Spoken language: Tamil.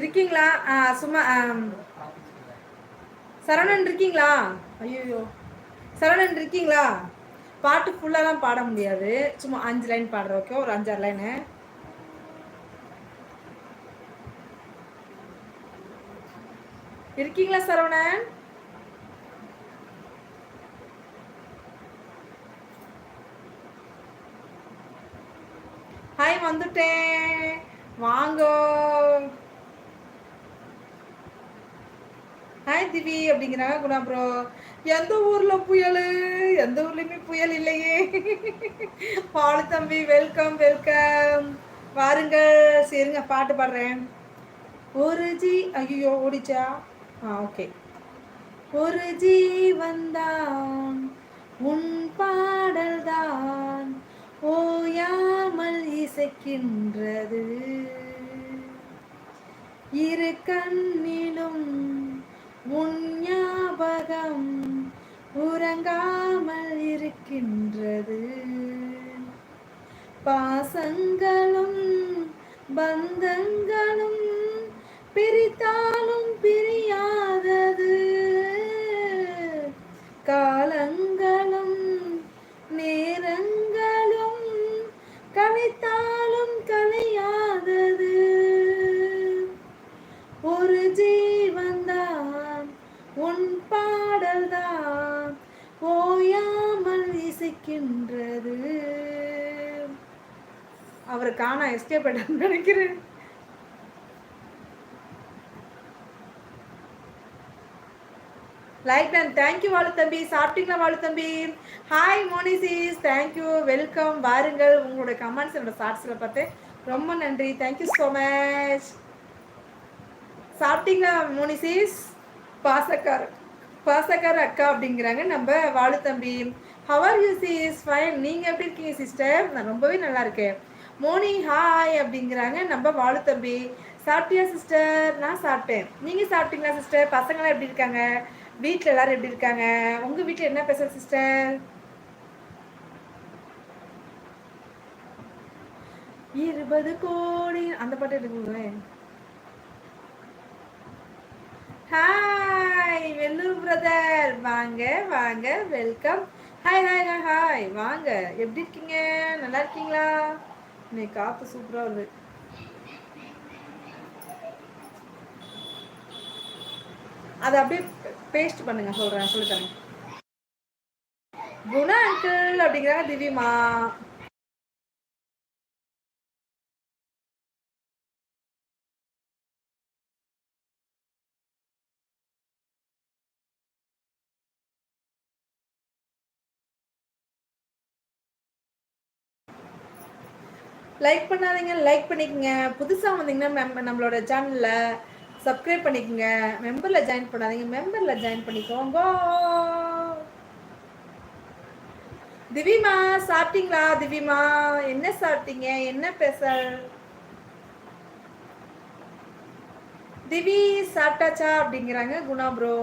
இருக்கீங்களா? சும்மா சரவணன் இருக்கீங்களா? ஐயோ சரவணன் இருக்கீங்களா? பாட்டு ஃபுல்லாலாம் பாட முடியாது. சும்மா அஞ்சு லைன் பாடுற ஓகே ஒரு அஞ்சாறு லைனு இருக்கீங்களா சரவணன்? ஹாய் வந்துட்டேன். வாங்கோ. ஹாய் திவி அப்படிங்கிறாங்க. குணா ப்ரோ எந்த ஊரில் புயல்? எந்த ஊர்லேயுமே புயல் இல்லையே. பாலு தம்பி வெல்கம் வெல்கம் வாருங்கள். சரிங்க பாட்டு பாடுறேன். ஒரு ஜி ஐயோ ஓடிச்சா? ஆ ஓகே ஒரு ஜீவன்தான் உன் பாடல்தான் ஓயாமல் இசைக்கின்றது. இரு கண்ணிலும் உன் ஞாபகம் உறங்காமல் இருக்கின்றது. பாசங்களும் பந்தங்களும் பிரித்தாலும் பிரியாத ஓயாமல் இசைக்கின்றது அவரை காண எஸ்கேப் நினைக்கிறேன். லைக் டன் தேங்க்யூ வாழு தம்பி. சாப்பிட்டீங்களா வாழு தம்பி? ஹாய் மோனிசிஸ் தேங்க்யூ வெல்கம் வாருங்கள். உங்களோட கமெண்ட்ஸ் என்னோட ஷார்ட்ஸில் பார்த்து ரொம்ப நன்றி. தேங்க்யூ ஸோ மச் சாப்பிட்டீங்களா மோனிசிஸ் பாசக்கார் பாசக்கார் அக்கா அப்படிங்கிறாங்க. நம்ம வாழு தம்பி. ஹவர் யூ சிஸ் ஃபைன் நீங்கள் எப்படி இருக்கீங்க சிஸ்டர் நான் ரொம்பவே நல்லா இருக்கேன். மோனி ஹாய் அப்படிங்கிறாங்க. நம்ம வாழு தம்பி. சாப்பிட்டியா சிஸ்டர் நான் சாப்பிட்டேன். நீங்கள் சாப்பிட்டீங்களா சிஸ்டர் பசங்களாம் எப்படி இருக்காங்க? வீட்டில் எல்லாரும் எப்படி இருக்காங்க? உங்கள் வீட்டில் என்ன பேசுகிற சிஸ்டர் இருபது கோடி. அந்த பாட்டு எடுக்குங்களே ஹாய் வெல்லூர் பிரதர் வாங்க வாங்க. Welcome hi hi hi hi வாங்க. எப்படி இருக்கீங்க? நல்லா இருக்கீங்களா? இன்னைக்கு காற்று சூப்பராக வருது அதை அப்படியே பேஸ்ட் பண்ணுங்க சொல்றேன் சொல்லித்தரேன். குணா அங்கிள் அப்படிங்கிறாங்க திவ்யமா லைக் பண்ணாதீங்க லைக் பண்ணிக்கங்க. புதுசாக வந்தீங்கன்னா நம்மளோட சேனலில் சப்ஸ்கிரைப் பண்ணிக்கோங்க. மெம்பரில் ஜாயின் பண்ணாதீங்க. மெம்பரில் ஜாயின் பண்ணிக்கோங்க. திவிமா சாப்பிட்டீங்களா? திவிமா என்ன சாப்பிட்டீங்க? என்ன பேச திவி சாப்பிட்டாச்சா? அப்படிங்கிறாங்க குணா ப்ரோ